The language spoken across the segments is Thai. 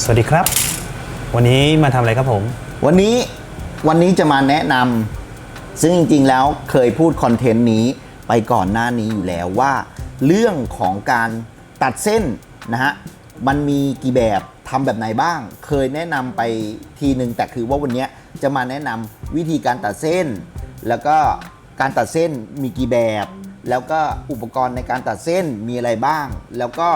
สวัสดีครับ วันนี้มาทำอะไรครับผม วันนี้วันนี้จะมาแนะนำซึ่งจริงๆแล้วเคยพูดคอนเทนต์นี้ไปก่อนหน้านี้อยู่แล้วว่า เรื่องของการตัดเส้นนะฮะมันมีกี่แบบทำแบบไหนบ้าง เคยแนะนำไปทีหนึ่งแต่คือว่าวันนี้จะมาแนะนำวิธีการตัดเส้น แล้วก็การตัดเส้นมีกี่แบบ แล้วก็อุปกรณ์ในการตัดเส้นมีอะไรบ้าง แล้วก็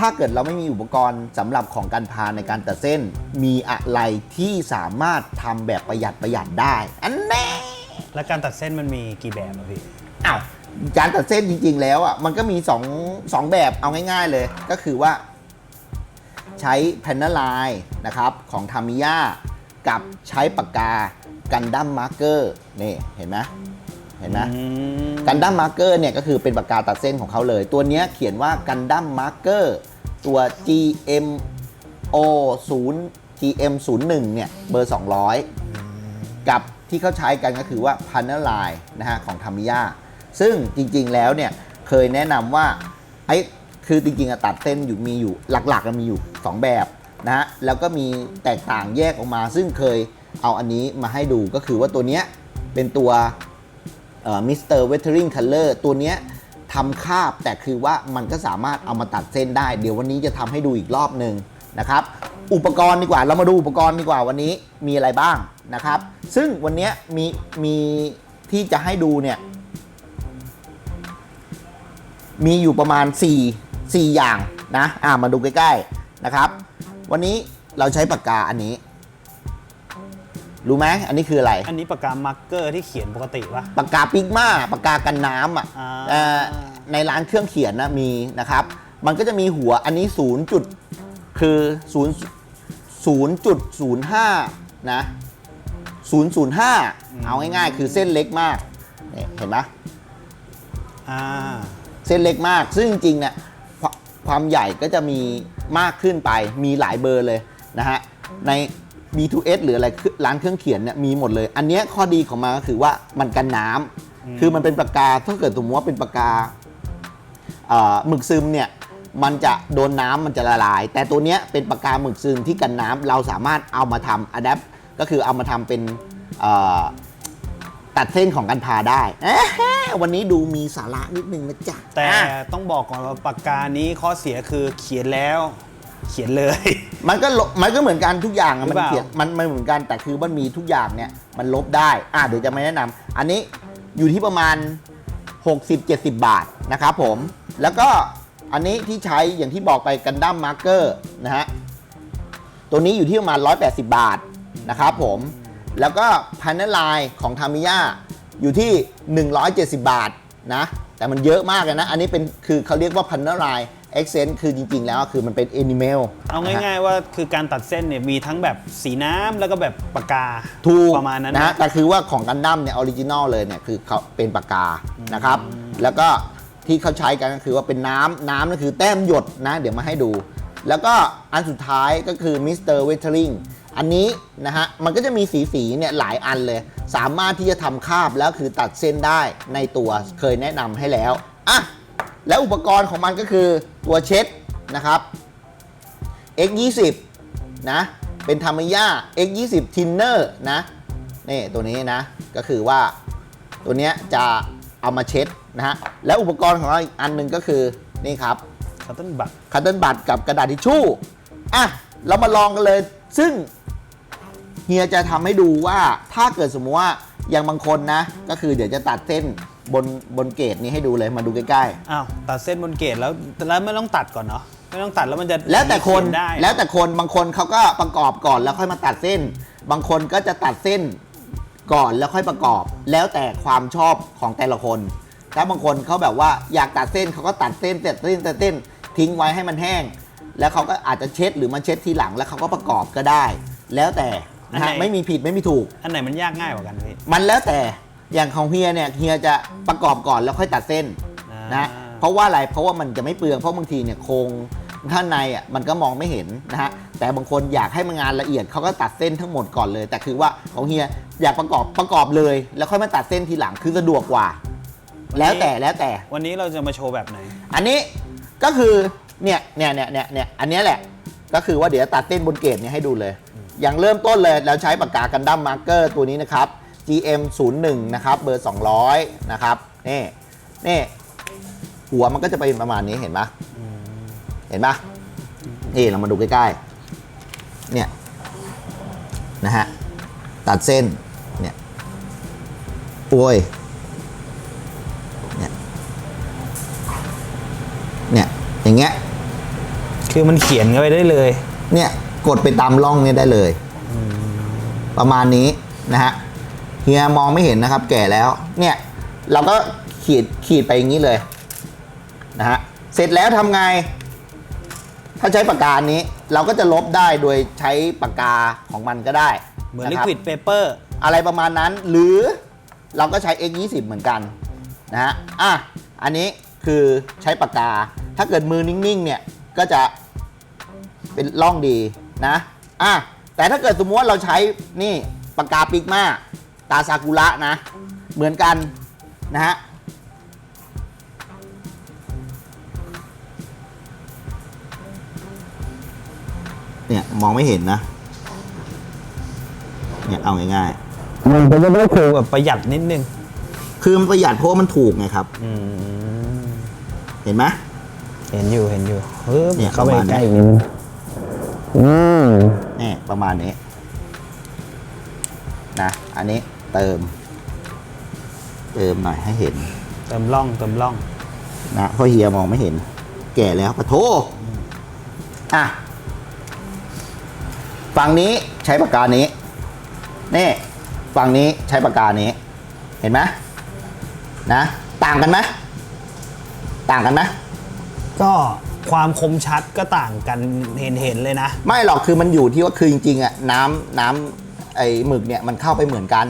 ถ้าเกิดเราไม่มีอุปกรณ์สำหรับของการพาในการตัดเส้น มีอะไรที่สามารถทำแบบประหยัดประหยัดได้ อันแน่และการตัดเส้นมันมีกี่แบบอะพี่อ้าวการตัดเส้นจริง ๆ แล้วอะมันก็มี2องสองแบบเอาง่าย ๆ เลย ก็คือว่า ใช้แพนเนอร์ไลน์นะครับของทามิยากับใช้ปากกากันดั้มมาร์เกอร์นี่เห็นไหมเห็นไหม อืม กันดั้มมาร์เกอร์เนี่ยก็คือเป็นปากกาตัดเส้นของเขาเลย ตัวเนี้ยเขียนว่ากันดั้มมาร์เกอร์ ตัว GMO 0 GM 0 1 เนี่ย เบอร์ 200 กับที่เขาใช้กันก็คือว่า p a n n e r Line นะฮะ ของทามิยาซึ่งจริงๆแล้วเนี่ย เคยแนะนำว่าไอ้คือจริงๆอะตัดเส้นอยู่มีอยู่หลักๆก็มีอยู่ 2 แบบนะฮะ แล้วก็มีแตกต่างแยกออกมา ซึ่งเคยเอาอันนี้มาให้ดูก็คือว่าตัวเนี้ยเป็นตัวมิสเตอร์เวทเทอริงคัลเลอร์ตัวเนี้ย ทำคาบแต่คือว่ามันก็สามารถเอามาตัดเส้นได้ เดี๋ยววันนี้จะทำให้ดูอีกรอบหนึ่งนะครับอุปกรณ์ดีกว่าเรามาดูอุปกรณ์ดีกว่าวันนี้มีอะไรบ้างนะครับ ซึ่งวันนี้มีมีที่จะให้ดูเนี่ยมีอยู่ประมาณ 4 4 อย่างนะอ่ามาดูใกล้ๆนะครับ วันนี้เราใช้ปากกาอันนี้ รู้ไหมอันนี้คืออะไร อันนี้ปากกามาร์กเกอร์ที่เขียนปกติปะปากกาปิกมาปากกากันน้ำอะอ่าเอ่อในร้านเครื่องเขียนนะมีนะครับ มันก็จะมีหัวอันนี้0จุดคือ0 0.05นะ005เอาง่ายๆ คือเส้นเล็กมากนี่เห็นไหมอ่าเส้นเล็กมาก ซึ่งจริงๆเนี่ยควความใหญ่ก็จะมีมากขึ้นไป มีหลายเบอร์เลยนะฮะใน B2S หรืออะไรคือร้านเครื่องเขียนเนี่ยมีหมดเลย อันเนี้ยข้อดีของมันก็คือว่ามันกันน้ำคือมันเป็นปากกาถ้าเกิดสมมติว่าเป็นปากกาเอ่อหมึกซึมเนี่ยมันจะโดนน้ำมันจะละลาย แต่ตัวเนี้ยเป็นปากกาหมึกซึมที่กันน้ำเราสามารถเอามาทำอะแดปก็คือเอามาทำเป็นเอ่อตัดเส้นของกันพาได้เอ๊ะวันนี้ดูมีสาระนิดนึงนะจ๊ะแต่อะ ต้องบอกก่อนว่าปากกานี้ข้อเสียคือเขียนแล้ว เขียนเลย มันก็ลบมันก็เหมือนกันทุกอย่างอะหรืมัอนเปล่า เขียนมันมันเหมือนกันแต่คือมันมีทุกอย่างเนี่ยมันลบได้อะเดี๋ยวจะมาแนะนำอันนี้อยู่ที่ประมาณ 60-70 บาทนะครับผม แล้วก็อันนี้ที่ใช้อย่างที่บอกไปกันดั้มมาร์เกอร์นะฮะ ตัวนี้อยู่ที่ประมาณ 180 บาทนะครับผม แล้วก็พันน l ไลน์ของทามิยาอยู่ที่ 170 บาทนะ แต่มันเยอะมากเลยนะ อันนี้เป็นคือเขาเรียกว่าพันน l ไลน์เอ็กเซนคือจริง ๆ แล้วคือมันเป็น a อนิเมลเอาง่ายๆว่าคือการตัดเส้นเนี่ยมีทั้งแบบสีน้ำแล้วก็แบบปากกาถูกประมาณนั้นนะฮะแต่คือว่าของกันดั้มเนี่ยออริจินอลเลยเนี่ยคือเขาเป็นปากกานะครับ แล้วก็ที่เขาใช้กันก็คือว่าเป็นน้ำน้ำนั่นคือแต้มหยดนะ เดี๋ยวมาให้ดู แล้วก็อันสุดท้ายก็คือมิสเตอร์เวทเทอริงอันนี้นะฮะมันก็จะมีสีสีๆเนี่ยหลายอันเลย สามารถที่จะทำคาบแล้วคือตัดเส้นได้ในตัวเคยแนะนำให้แล้วอะ แล้วอุปกรณ์ของมันก็คือตัวเช็ดนะครับ X20 นะเป็นธรรมย่า X20 Thinner นะนี่ตัวนี้นะก็คือว่าตัวเนี้ยจะเอามาเช็ดนะฮะแล้วอุปกรณ์ของเราอีกอันหนึ่งก็คือนี่ครับคัตเติ้ลบัตคัตเติลบัตกับกระดาษทิชชู่อะเรามาลองกันเลย ซึ่งเฮียจะทำให้ดูว่าถ้าเกิดสมมติว่าอย่างบางคนนะ ก็คือเดี๋ยวจะตัดเส้น บนบนเกรดนี้ให้ดูเลยมาดูใกล้ๆอ้าวตัดเส้นบนเกตแล้วแล้วไม่ต้องตัดก่อนเนาะไม่ต้องตัดแล้วมันจะแล้วแต่คนเขียได้ แล้วแต่คนบางคนเขาก็ประกอบก่อนแล้วค่อยมาตัดเส้น บางคนก็จะตัดเส้นก่อนแล้วค่อยประกอบ แล้วแต่ความชอบของแต่ละคนถ้าบางคนเขาแบบว่าอยากตัดเส้นเขาก็ตัดเส้นเสร็จเส้นเสร็จเส้นทิ้งไว้ให้มันแห้ง แล้วเขาก็อาจจะเช็ดหรือมาเช็ดทีหลังแล้วเขาก็ประกอบก็ได้ แล้วแต่นะฮะไม่มีผิดไม่มีถูก อันไหนมันยากง่ายกว่ากันพี่มันแล้วแต่ อย่างของเฮียเนี่ยเฮียจะประกอบก่อนแล้วค่อยตัดเส้นอ่านนะเพราะว่าอะไรเพราะว่ามันจะไม่เปลืองเพราะบางทีเนี่ยโครงข้างในอะมันก็มองไม่เห็นนะฮะแต่บางคนอยากให้มันงานละเอียดเขาก็ตัดเส้นทั้งหมดก่อนเลย แต่คือว่าของเฮียอยากประกอบประกอบเลย แล้วค่อยมาตัดเส้นทีหลังคือสะดวกกว่า แล้วแต่แล้วแต่ วันนี้เราจะมาโชว์แบบไหน อันนี้ก็คือเนี่ยเนี่ยเนี่ยเนี่ยเนี่ยอันเนี้ยแหละ ก็คือว่าเดี๋ยวตัดเส้นบนเกรดเนี่ยให้ดูเลย อย่างเริ่มต้นเลยเราใช้ปากกากันดั้มมาร์เกอร์ตัวนี้นะครับ GM 0 1นะครับเบอร์ 200 นะครับนี่นี่หัวมันก็จะเป็นประมาณนี้เห็นปะเห็นปะนี่เรามาดูใกล้ๆเนี่ยนะฮะตัดเส้นเนี่ยโอ้ยเนี่ยเนี่ยอย่างเงี้ยคือมันเขียนกันไปได้เลย เนี่ยกดไปตามร่องเนี่ยได้เลย ประมาณนี้นะฮะ เฮียมองไม่เห็นนะครับ แก่แล้ว เนี่ย เราก็ขีดขีดไปอย่างนี้เลยนะฮะเสร็จแล้วทำไง ถ้าใช้ปากกานี้ เราก็จะลบได้โดยใช้ปากกาของมันก็ได้เหมือนนะลิครับควิดเปเปอร์อะไรประมาณนั้น หรือเราก็ใช้ x 2 0เหมือนกันนะฮะอะอันนี้คือใช้ปากกา ถ้าเกิดมือนิ่งๆ เนี่ยก็จะเป็นร่องดีนะอะแต่ถ้าเกิดสมมติว่าเราใช้นี่ปากกาปิกมา ตาซากุระนะ เหมือนกันนะฮะเนี่ยมองไม่เห็นนะ เนี่ยเอาง่ายๆมันก็จะได้คือแบบประหยัดนิดนึงคือมันประหยัดเพราะว่ามันถูกไงครับเห็นไหม เห็นอยู่เห็นอยู่เฮ้ยเนี่ยเข้าไปประมาณใกล้นี้อีกนิดนึงอืมนี่ประมาณนี้นะ อันนี้ เติม เติมหน่อยให้เห็น เติมร่องเติมร่องนะเพราะเฮียมองไม่เห็น แก่แล้วปะโทอะฝั่งนี้ใช้ปากกานี้นี่ฝั่งนี้ใช้ปากกานี้ เห็นไหมนะ ต่างกันไหมต่างกันไหมก็ความคมชัดก็ต่างกันเห็นเห็นเลยนะ ไม่หรอกคือมันอยู่ที่ว่าคือจริงๆอะน้ำน้ำไอ้หมึกเนี่ยมันเข้าไปเหมือนกัน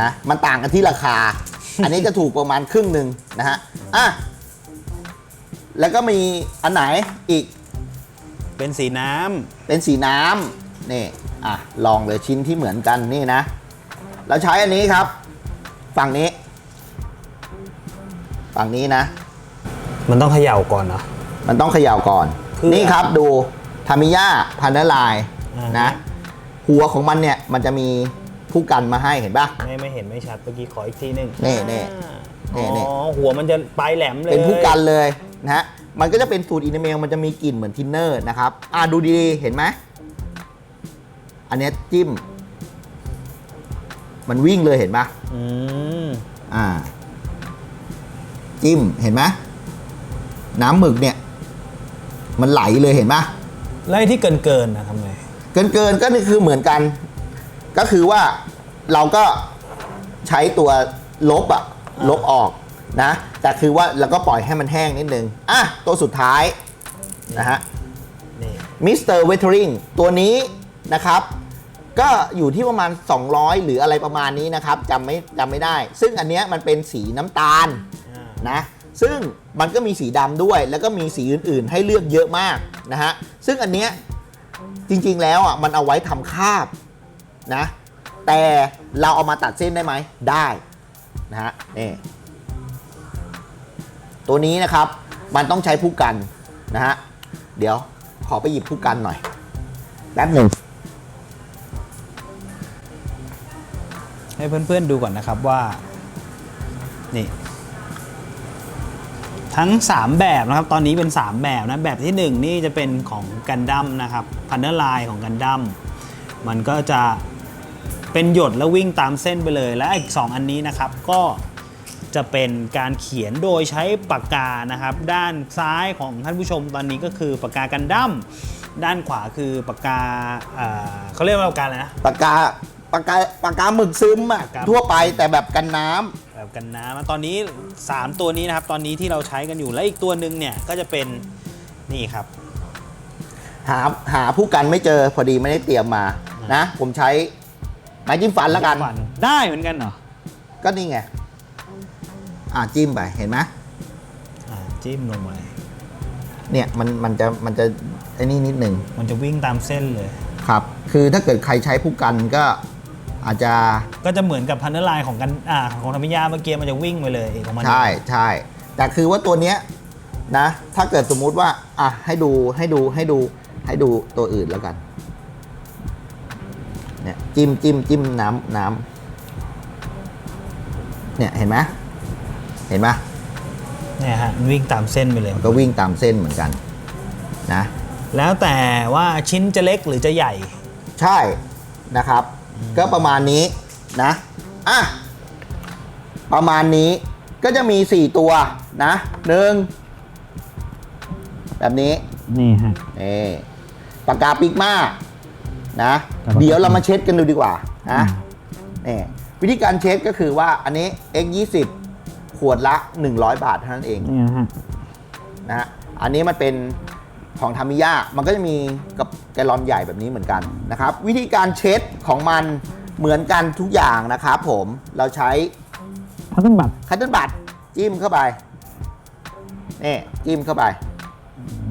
นะมันต่างกันที่ราคา อันนี้จะถูกประมาณครึ่งหนึ่งนะฮะอะแล้วก็มีอันไหนอีกเป็นสีน้ำเป็นสีน้ำนี่อะลองเลยชิ้นที่เหมือนกันนี่นะ เราใช้อันนี้ครับ ฝั่งนี้ ฝั่งนี้นะ มันต้องเขย่าก่อนเนาะมันต้องเขย่าก่อนเพื่อนี่ครับดูทามิยาพันธุ์ลายอ่าฮะนะ หัวของมันเนี่ยมันจะมี ผู้กันมาให้เห็นปะไม่ไม่เห็นไม่ชัดเมื่อกี้ขออีกทีหนึ่งนี่นี่อ่านี่อ๋อนี่หัวมันจะปลายแหลมเลยเป็นผู้กันเลยนะฮะมันก็จะเป็นสูตรอินเมลมันจะมีกลิ่นเหมือนทินเนอร์นะครับอ่าดูดีๆเห็นไหมอันเนี้ยจิ้ม มันวิ่งเลยเห็นปะอืมอ่า จิ้มเห็นไหมน้ำหมึกเนี่ย มันไหลเลยเห็นปะแล้วไอ้ที่เกินเกินๆนะทำไงเกินเกินๆก็นี่คือเหมือนกัน ก็คือว่าเราก็ใช้ตัวลบอะลบออกนะแต่คือว่าเราก็ปล่อยให้มันแห้งนิดนึงอะตัวสุดท้ายนะฮะนี่มิสเตอร์เวทเทอริงตัวนี้นะครับ ก็อยู่ที่ประมาณ 200 หรืออะไรประมาณนี้นะครับจำไม่จำไม่ได้ ซึ่งอันเนี้ยมันเป็นสีน้ำตาลอ่านะซึ่งมันก็มีสีดำด้วย แล้วก็มีสีอื่นๆ ให้เลือกเยอะมากนะฮะซึ่งอันเนี้ยจริงๆแล้วอะมันเอาไว้ทำคาบ นะ แต่เราเอามาตัดเส้นได้ไหม ได้นะฮะนี่ตัวนี้นะครับมันต้องใช้ผู้กันนะฮะเดี๋ยวขอไปหยิบผู้กันหน่อยแป๊บหนึ่งให้เพื่อนๆดูก่อนนะครับว่า นี่ ทั้ง 3 แบบนะครับ ตอนนี้เป็น 3 แบบนะ แบบที่ 1 นี่จะเป็นของกันดั้มนะครับพันเนอร์ไลน์ของกันดั้มมันก็จะ เป็นหยดแล้ววิ่งตามเส้นไปเลย และอีก 2 อันนี้นะครับก็จะเป็นการเขียนโดยใช้ปากกานะครับ ด้านซ้ายของท่านผู้ชมตอนนี้ก็คือปากกากันดั้มด้านขวาคือปากกาเอ่อเขาเรียกว่าปากกาอะไรนะ ปากกาปากกาปากกาหมึกซึมอะปากกา ทั่วไปแต่แบบกันน้ำแบบกันน้ำตอนนี้ 3 ตัวนี้นะครับ ตอนนี้ที่เราใช้กันอยู่และอีกตัวหนึ่งเนี่ยก็จะเป็นนี่ครับ หาหาผู้กันไม่เจอพอดีไม่ได้เตรียมมานะ ผมใช้ ไม้จิ้มฟันแล้วกันฟัได้เหมือนกันเหรอก็นี่ไง อ่าจิ้มไปเห็นไหมอ่าจิ้มลงไปเนี่ยมันมันจะมันจะไอ้นี่นิดหนึ่งมันจะวิ่งตามเส้นเลย ครับ คือถ้าเกิดใครใช้ผู้กันก็อาจจะ ก็จะเหมือนกับพันเนอร์ไลน์ของกันอ่าของธรรมิยาเมื่อกี้มันจะวิ่งไปเลยของมันใช่ใช่แต่คือว่าตัวเนี้ยนะ ถ้าเกิดสมมุติว่า อะให้ดูให้ดูให้ดูให้ดูตัวอื่นแล้วกัน เนี่ยจิ้มจิ้มจิ้มน้ำน้ำเนี่ยเห็นไหมเห็นไหมเนี่ยฮะมันวิ่งตามเส้นไปเลยมันก็วิ่งตามเส้นเหมือนกันนะแล้วแต่ว่าชิ้นจะเล็กหรือจะใหญ่ ใช่นะครับ ก็ประมาณนี้นะอะประมาณนี้ก็จะมี 4 ตัวนะหนึ่งแบบนี้ นี่ฮะนี่ปากกาปิกมา นะครับเดี๋ยวเรามาเช็ดกันดูดีกว่านะอืมนี่วิธีการเช็ดก็คือว่าอันนี้ x 20ขวดละ 100 บาทเท่านั้นเองนี่ฮะนะฮะอันนี้มันเป็นของทามิยามันก็จะมีกับแกลลอนใหญ่แบบนี้เหมือนกันนะครับวิธีการเช็ดของมันเหมือนกันทุกอย่างนะครับผมเราใช้พัสดุบัตรคัตเติ้ลบัตจิ้มเข้าไปนี่จิ้มเข้าไป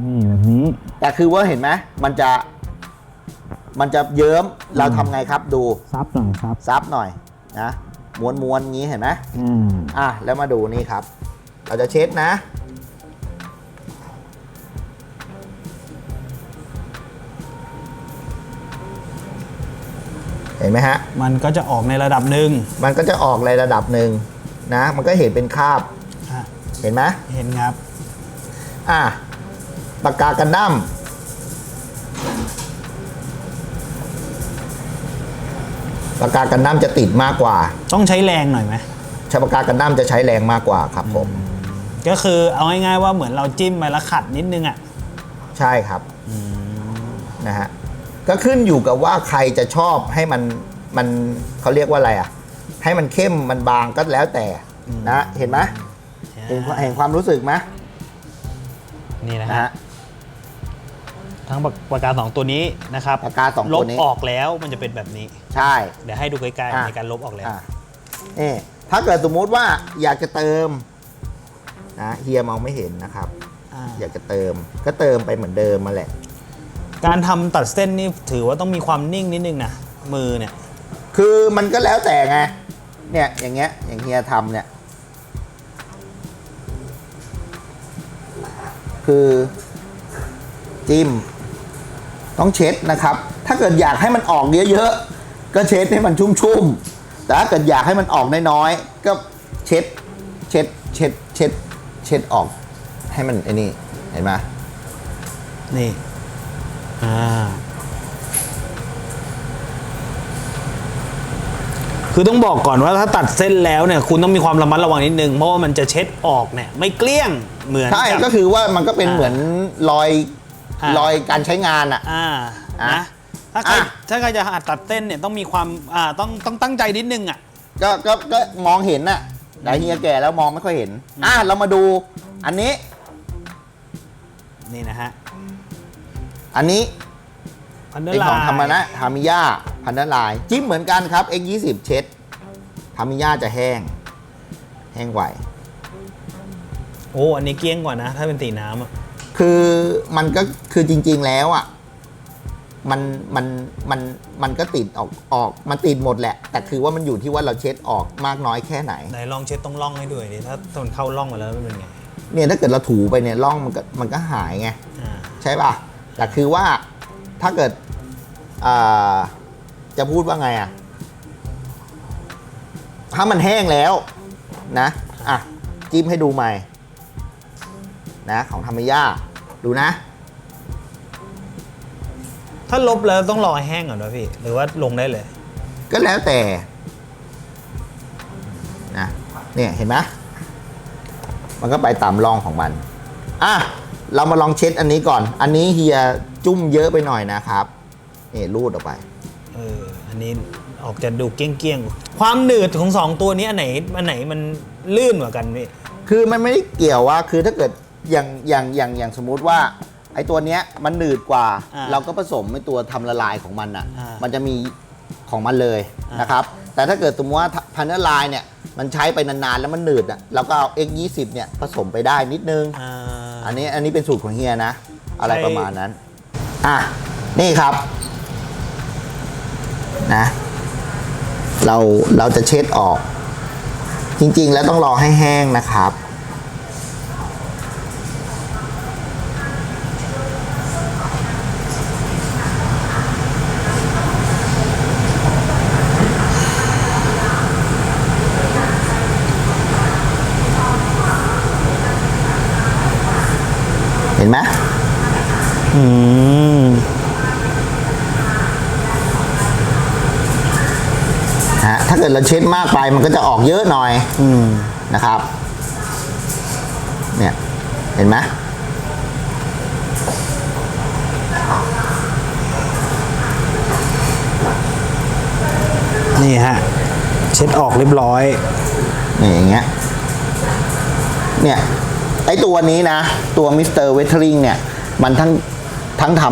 นี่แบบนี้ แต่คือว่าเห็นไหมมันจะ มันจะเยิ้มเราทำไงครับดูซับหน่อยครับซับหน่อยนะม้วนม้วนๆงี้เห็นไหมอืมอะแล้วมาดูนี่ครับ เราจะเช็ดนะ เห็นไหมฮะ มันก็จะออกในระดับหนึ่งมันก็จะออกในระดับหนึ่งนะ มันก็เห็นเป็นคราบ อะเห็นไหม เห็นครับ อะปากกากันดั้ม ปากกากันดั้มจะติดมากกว่าต้องใช้แรงหน่อยไหมใช้ปากกากันดั้มจะใช้แรงมากกว่าครับผมก็คือเอาง่ายๆว่าเหมือนเราจิ้มไปแล้วขัดนิดนึงอะใช่ครับนะฮะก็ขึ้นอยู่กับว่าใครจะชอบให้มันมันเขาเรียกว่าอะไรอะ ให้มันเข้มมันบางก็แล้วแต่นะเห็นไหมเห็นเห็นความรู้สึกไหมนี่นะนะฮะฮะทั้งปากกาสองตัวนี้นะครับปากกาสองลตัวบนี้ออกแล้วมันจะเป็นแบบนี้ ใช่ เดี๋ยวให้ดูใกล้อะ ๆในการลบออกแล้วอะนี่ถ้าเกิดสมมุติว่าอยากจะเติมนะเฮียมองไม่เห็นนะครับ อ่าอยากจะเติมก็เติมไปเหมือนเดิมมาแหละ การทำตัดเส้นนี่ถือว่าต้องมีความนิ่งนิดนึงนะมือเนี่ยคือมันก็แล้วแต่ไง เนี่ยอย่างเงี้ยอย่างเฮียทำเนี่ย คือจิ้ม ต้องเช็ดนะครับ ถ้าเกิดอยากให้มันออกเยอะๆ ก็เช็ดให้มันชุ่มๆ แต่ถ้าเกิดอยากให้มันออกน้อยๆ ก็เช็ด เช็ด เช็ด เช็ด เช็ดออก ให้มันไอ้นี่เห็นไหมนี่ อ่า คือต้องบอกก่อนว่าถ้าตัดเส้นแล้วเนี่ย คุณต้องมีความระมัดระวังนิดนึง เพราะว่ามันจะเช็ดออกเนี่ย ไม่เกลี้ยงเหมือนใช่กับก็คือว่ามันก็เป็นอ่าเหมือนรอยอ่ารรอยการใช้งานอะอ่าอะนะ ถ้าใครอะ ถ้าใครจะหัดตัดเส้นเนี่ยต้องมีความอ่าต้องต้องตั้งใจนิดนึงอะ ก็ก็ก็มองเห็นน่ะแต่เฮียแก่แล้วมองไม่ค่อยเห็น อะเรามาดูอันนี้ นี่นะฮะอันนี้พันเดอเป็นร์ของไลธรรมนะทามิยาพันธุ์ลาย จิ้มเหมือนกันครับ X 2 0 เช็ดทามิยาจะแห้ง แห้งไว โอ้อันนี้เกลี้ยงกว่านะ ถ้าเป็นสีน้ำอะคือมันก็คือจริง ๆ แล้วอะ มันมันมันมันก็ติดออกออกมันติดหมดแหละ แต่คือว่ามันอยู่ที่ว่าเราเช็ดออกมากน้อยแค่ไหนไหนลองเช็ดต้องล่องให้ด้วยดิถ้าถ้ามันเข้าล่องมาแล้วมันเป็นไงเนี่ยถ้าเกิดเราถูไปเนี่ยร่องมันก็มันก็หายไงอ่าใช่ป่ะแต่คือว่าถ้าเกิดอ่าจะพูดว่าไงอะถ้ามันแห้งแล้วนะอะจิ้มให้ดูใหม่นะของธรรมย่าดูนะ ถ้าลบแล้วต้องรอให้แห้งก่อนวะพี่ หรือว่าลงได้เลย ก็แล้วแต่นะเนี่ยเห็นไหมมันก็ไปตามร่องของมัน อะ เรามาลองเช็ดอันนี้ก่อน อันนี้เฮียจุ้มเยอะไปหน่อยนะครับนี่รูดออกไป เออ อันนี้ออกจะดูเกลี้ยงๆ ความหนืดของสองตัวนี้อันไหนอันไหนมันลื่นกว่ากันพี่ คือมันไม่ได้เกี่ยวว่า คือถ้าเกิดอย่างอย่างอย่างอย่างสมมุติว่า ไอ้ตัวเนี้ยมันหนืดกว่า อ่าเราก็ผสมไอ้ตัวทำละลายของมันอะ อ่ามัมันจะมีของมันเลยอ่านนะครับ แต่ถ้าเกิดสมมติว่าพันธุ์ละลายเนี่ยมันใช้ไปนานๆแล้วมันหนืดอะเราก็เอา X 2 0เนี่ยผสมไปได้นิดนึงอ่าอันนี้อันนี้เป็นสูตรของเฮียนะ อะไรใช่ประมาณนั้น อะ นี่ครับนะเราเราจะเช็ดออก จริงๆแล้วต้องรอให้แห้งนะครับ เห็นไหม อืมฮะถ้าเกิดเราเช็ดมากไปมันก็จะออกเยอะหน่อยอืมนะครับ เนี่ย เห็นไหมนี่ฮะ เช็ดออกเรียบร้อยนี่อย่างเงี้ย เนี่ย ไอตัวนี้นะ ตัวมิสเตอร์เวทเทอริงเนี่ย มันทั้ง ทั้งท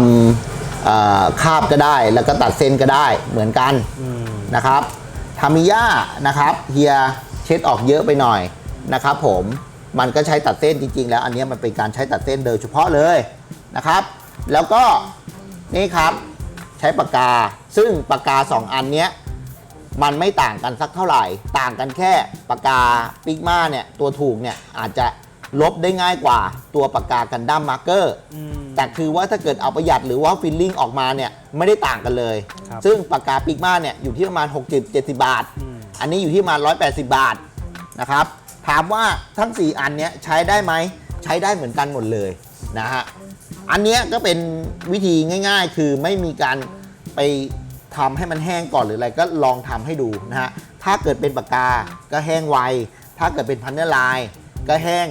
ำคาบก็ได้ แล้วก็ตัดเส้นก็ได้เหมือนกันนะครับทามิยานะครับเฮียเช็ดออกเยอะไปหน่อยนะครับ ผมมันก็ใช้ตัดเส้นจริง ๆ แล้วอันนี้มันเป็นการใช้ตัดเส้นโดยเฉพาะเลยนะครับ แล้วก็นี่ครับใช้ปากกา ซึ่งปากกา 2 อันเนี้ยมันไม่ต่างกันสักเท่าไหร่ ต่างกันแค่ปากกาปิกมาเนี่ยตัวถูกเนี่ยอาจจะ ลบได้ง่ายกว่าตัวปากกากันดั้มมาร์เกอร์แต่คือว่าถ้าเกิดเอาประหยัดหรือว่าฟิลลิ่งออกมาเนี่ยไม่ได้ต่างกันเลย ครับ ซึ่งปากกาปิกมาเนี่ยอยู่ที่ประมาณ 60 70 บาทอันนี้อยู่ที่ประมาณ180 บาทนะครับ ถามว่าทั้ง 4 อันเนี้ยใช้ได้ไหมใช้ได้เหมือนกันหมดเลยนะฮะ อันเนี้ยก็เป็นวิธีง่าย ๆ คือไม่มีการไปทำให้มันแห้งก่อนหรืออะไรก็ลองทำให้ดูนะฮะ ถ้าเกิดเป็นปากกาก็แห้งไว ถ้าเกิดเป็นพันเนอร์ไลน์ก็แห้ง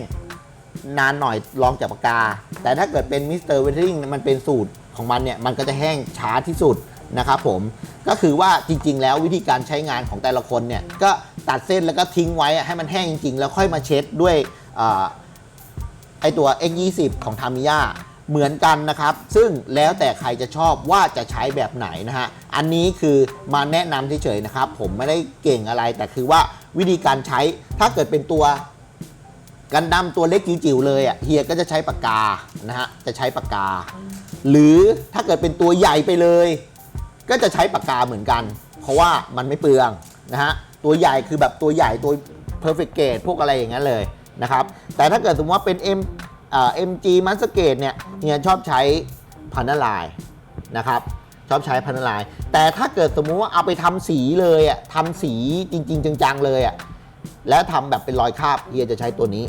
นานหน่อยลองจากปากกา แต่ถ้าเกิดเป็นมิสเตอร์เวทเทอริงมันเป็นสูตรของมันเนี่ยมันก็จะแห้งช้าที่สุดนะครับผมก็คือว่าจริง ๆ แล้ววิธีการใช้งานของแต่ละคนเนี่ยก็ตัดเส้นแล้วก็ทิ้งไว้ให้มันแห้งจริง ๆ แล้วค่อยมาเช็ดด้วยอไอตัว X20 ของทามิยาเหมือนกันนะครับ ซึ่งแล้วแต่ใครจะชอบว่าจะใช้แบบไหนนะฮะ อันนี้คือมาแนะนำเฉยๆนะครับ ผมไม่ได้เก่งอะไรแต่คือว่าวิธีการใช้ถ้าเกิดเป็นตัว กันดั้มตัวเล็กจิ๋วๆเลยอะเฮียก็จะใช้ปากกานะฮะจะใช้ปากกา หรือถ้าเกิดเป็นตัวใหญ่ไปเลย ก็จะใช้ปากกาเหมือนกัน เพราะว่ามันไม่เปลืองนะฮะตัวใหญ่คือแบบตัวใหญ่ตัว perfect grade พวกอะไรอย่างนั้นเลยนะครับแต่ถ้าเกิดสมมติว่าเป็น M เอ่อ MG m a s t e r g a t e เนี่ยเฮียชอบใช้พันนลายนะครับชอบใช้พันนลาย แต่ถ้าเกิดสมมุติว่าเอาไปทำสีเลยอะทำสีจริง ๆ จังๆเลยอะ แล้วทำแบบเป็นรอยคาบเฮียจะใช้ตัวนี้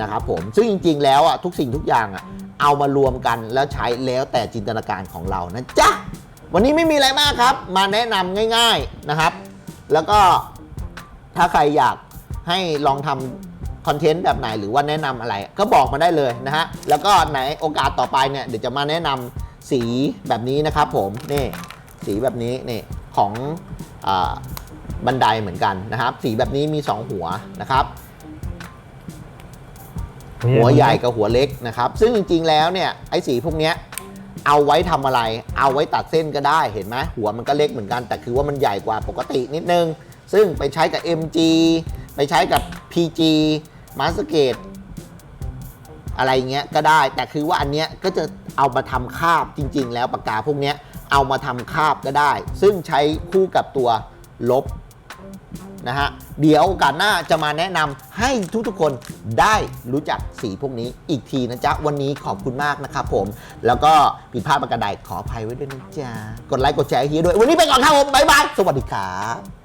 นะครับผมซึ่งจริง ๆ แล้วอะทุกสิ่งทุกอย่างอะเอามารวมกันแล้วใช้แล้วแต่จินตนาการของเรานะจ๊ะวันนี้ไม่มีอะไรมากครับ มาแนะนำง่าย ๆนะครับ แล้วก็ถ้าใครอยากให้ลองทำคอนเทนต์แบบไหนหรือว่าแนะนำอะไร ก็บอกมาได้เลยนะฮะ แล้วก็ในโอกาสต่อไปเนี่ย เดี๋ยวจะมาแนะนำสีแบบนี้นะครับผม นี่ สีแบบนี้ นี่ ของอา บันไดเหมือนกันนะครับ สีแบบนี้มี 2 หัวนะครับหัวใหญ่กับหัวเล็กนะครับ ซึ่งจริงๆ แล้วเนี่ยไอ้สีพวกเนี้ยเอาไว้ทำอะไร เอาไว้ตัดเส้นก็ได้เห็นไหมหัวมันก็เล็กเหมือนกัน แต่คือว่ามันใหญ่กว่าปกตินิดนึง ซึ่งไปใช้กับ MG ไปใช้กับ PG m a s t e r g a t e อะไรเงี้ยก็ได้ แต่คือว่าอันเนี้ยก็จะเอามาทำคาบจริง ๆ แล้วปากกาพวกเนี้ยเอามาทำคาบก็ได้ ซึ่งใช้คู่กับตัวลบ นะฮะ เดี๋ยวโอกาสหน้าจะมาแนะนำให้ทุกๆคนได้รู้จักสีพวกนี้อีกทีนะจ๊ะ วันนี้ขอบคุณมากนะครับผม แล้วก็ผิดพลาดประการใดขออภัยไว้ด้วยนะจ๊ะ กดไลค์กดแชร์เฮียด้วย วันนี้ไปก่อนครับผมบ๊ายบาย สวัสดีครับ